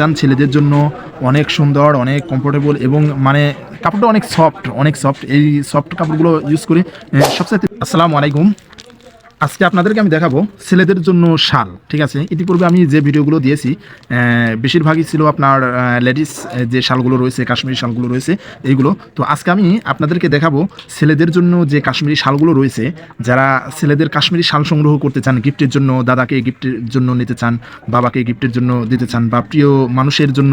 চান ছেলেদের জন্য অনেক সুন্দর, অনেক কমফোর্টেবল এবং মানে কাপড়টা অনেক সফট অনেক সফট এই সফট কাপড়গুলো ইউজ করি। সবসাথে আসসালামু আলাইকুম। আজকে আপনাদেরকে আমি দেখাবো ছেলেদের জন্য শাল, ঠিক আছে? ইতিপূর্বে আমি যে ভিডিওগুলো দিয়েছি বেশিরভাগই ছিল আপনার লেডিস যে শালগুলো রয়েছে, কাশ্মীরি শালগুলো রয়েছে, এইগুলো। তো আজকে আমি আপনাদেরকে দেখাবো ছেলেদের জন্য যে কাশ্মীরি শালগুলো রয়েছে, যারা ছেলেদের কাশ্মীরি শাল সংগ্রহ করতে চান, গিফটের জন্য, দাদাকে গিফটের জন্য নিতে চান, বাবাকে গিফটের জন্য দিতে চান, বা প্রিয় মানুষের জন্য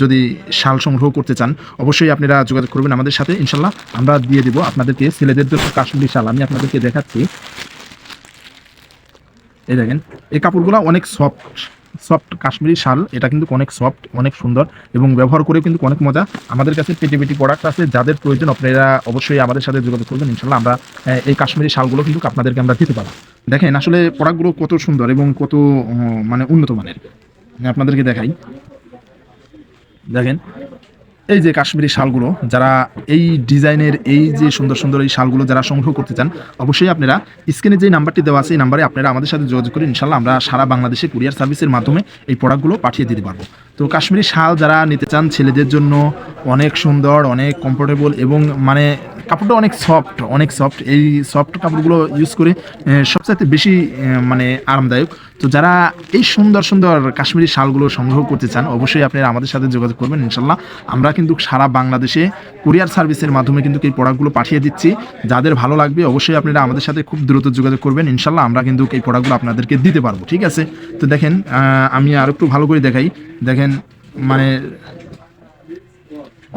যদি শাল সংগ্রহ করতে চান, অবশ্যই আপনারা যোগাযোগ করবেন আমাদের সাথে। ইনশাল্লাহ আমরা দিয়ে দিব আপনাদেরকে ছেলেদের জন্য কাশ্মীরি শাল। আমি আপনাদেরকে দেখাচ্ছি। এই দেখেন, এই কাপড়গুলো অনেক সফট সফট কাশ্মীরি শাল, এটা কিন্তু অনেক সফট অনেক সুন্দর এবং ব্যবহার করে কিন্তু অনেক মজা। আমাদের কাছে পেটি পেটি প্রোডাক্ট আছে, যাদের প্রয়োজন আপনারা অবশ্যই আমাদের সাথে যোগাযোগ করবেন ইনশাল্লাহ আমরা এই কাশ্মীরি শালগুলো কিন্তু আপনাদেরকে আমরা দিতে পারব। দেখেন, আসলে প্রোডাক্টগুলো কত সুন্দর এবং কত মানে উন্নত মানের। আপনাদেরকে দেখাই। দেখেন এই যে কাশ্মীরি শালগুলো, যারা এই ডিজাইনের এই যে সুন্দর সুন্দর এই শালগুলো যারা সংগ্রহ করতে চান, অবশ্যই আপনারা স্ক্রিনে যে নাম্বারটি দেওয়া আছে, এই নাম্বারে আপনারা আমাদের সাথে যোগাযোগ করে ইনশাল্লাহ আমরা সারা বাংলাদেশে কুরিয়ার সার্ভিসের মাধ্যমে এই প্রোডাক্টগুলো পাঠিয়ে দিতে পারব। তো কাশ্মীরি শাল যারা নিতে চান, ছেলেদের জন্য অনেক সুন্দর, অনেক কমফোর্টেবল এবং মানে কাপড়টা অনেক সফট অনেক সফট এই সফট কাপড়গুলো ইউজ করে সবচাইতে বেশি মানে আরামদায়ক। তো যারা এই সুন্দর সুন্দর কাশ্মীরি শালগুলো সংগ্রহ করতে চান, অবশ্যই আপনারা আমাদের সাথে যোগাযোগ করবেন ইনশাল্লাহ আমরা কিন্তু সারা বাংলাদেশে কুরিয়ার সার্ভিসের মাধ্যমে কিন্তু এই প্রোডাক্টগুলো পাঠিয়ে দিচ্ছি। যাদের ভালো লাগবে, অবশ্যই আপনারা আমাদের সাথে খুব দ্রুত যোগাযোগ করবেন ইনশাল্লাহ আমরা কিন্তু এই প্রোডাক্টগুলো আপনাদেরকে দিতে পারব, ঠিক আছে? তো দেখেন আমি আর একটু ভালো করে দেখাই। দেখেন মানে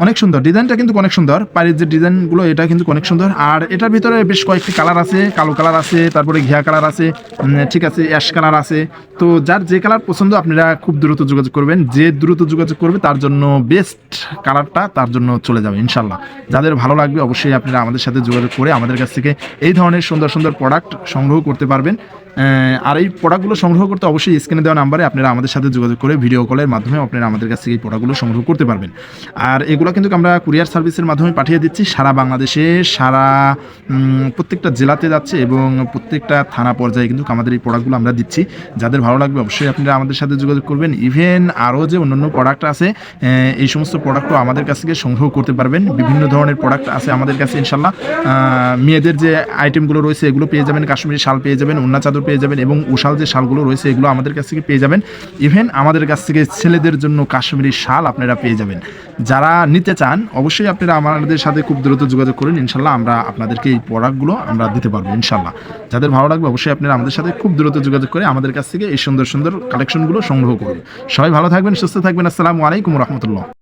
অনেক সুন্দর। ডিজাইনটা কিন্তু অনেক সুন্দর। পাড়ির যে ডিজাইনগুলো এটা কিন্তু অনেক সুন্দর। আর এটার ভিতরে বেশ কয়েকটি কালার আছে। কালো কালার আছে, তারপরে ঘিয়া কালার আছে ঠিক আছে অ্যাশ কালার আছে। তো যার যে কালার পছন্দ, আপনারা খুব দ্রুত যোগাযোগ করবেন। যে দ্রুত যোগাযোগ করবে, তার জন্য বেস্ট কালারটা তার জন্য চলে যাবে ইনশাল্লাহ যাদের ভালো লাগবে, অবশ্যই আপনারা আমাদের সাথে যোগাযোগ করে আমাদের কাছ থেকে এই ধরনের সুন্দর সুন্দর প্রোডাক্ট সংগ্রহ করতে পারবেন। আর এই প্রোডাক্টগুলো সংগ্রহ করতে অবশ্যই স্ক্রিনে দেওয়া নাম্বারে আপনারা আমাদের সাথে যোগাযোগ করে ভিডিও কলের মাধ্যমে আপনারা আমাদের কাছ থেকে এই প্রোডাক্টগুলো সংগ্রহ করতে পারবেন। আর এগুলো কিন্তু আমরা কুরিয়ার সার্ভিসের মাধ্যমে পাঠিয়ে দিচ্ছি। সারা বাংলাদেশে, সারা প্রত্যেকটা জেলাতে যাচ্ছে এবং প্রত্যেকটা থানা পর্যায়ে কিন্তু আমাদের এই প্রোডাক্টগুলো আমরা দিচ্ছি। যাদের ভালো লাগবে অবশ্যই আপনারা আমাদের সাথে যোগাযোগ করবেন। ইভেন আরও যে অন্যান্য প্রোডাক্ট আছে এই সমস্ত প্রোডাক্টও আমাদের কাছ থেকে সংগ্রহ করতে পারবেন। বিভিন্ন ধরনের প্রোডাক্ট আছে আমাদের কাছে ইনশাল্লাহ মেয়েদের যে আইটেমগুলো রয়েছে, এগুলো পেয়ে যাবেন, কাশ্মীরি শাল পেয়ে যাবেন উন্না চাদর পেয়ে যাবেন এবং উশাল যে শালগুলো রয়েছে, এগুলো আমাদের কাছ থেকে পেয়ে যাবেন। ইভেন আমাদের কাছ থেকে ছেলেদের জন্য কাশ্মীরি শাল আপনারা পেয়ে যাবেন। যারা নিতে চান, অবশ্যই আপনারা আমাদের সাথে খুব দ্রুত যোগাযোগ করুন। ইনশাল্লাহ আমরা আপনাদেরকে এই প্রোডাক্টগুলো আমরা দিতে পারব, ইনশাল্লাহ। যাদের ভালো লাগবে, অবশ্যই আপনারা আমাদের সাথে খুব দ্রুত যোগাযোগ করে আমাদের কাছ থেকে এই সুন্দর সুন্দর কালেকশনগুলো সংগ্রহ করুন। সবাই ভালো থাকবেন, সুস্থ থাকবেন। আসসালামু আলাইকুম রহমতুল্লাহ।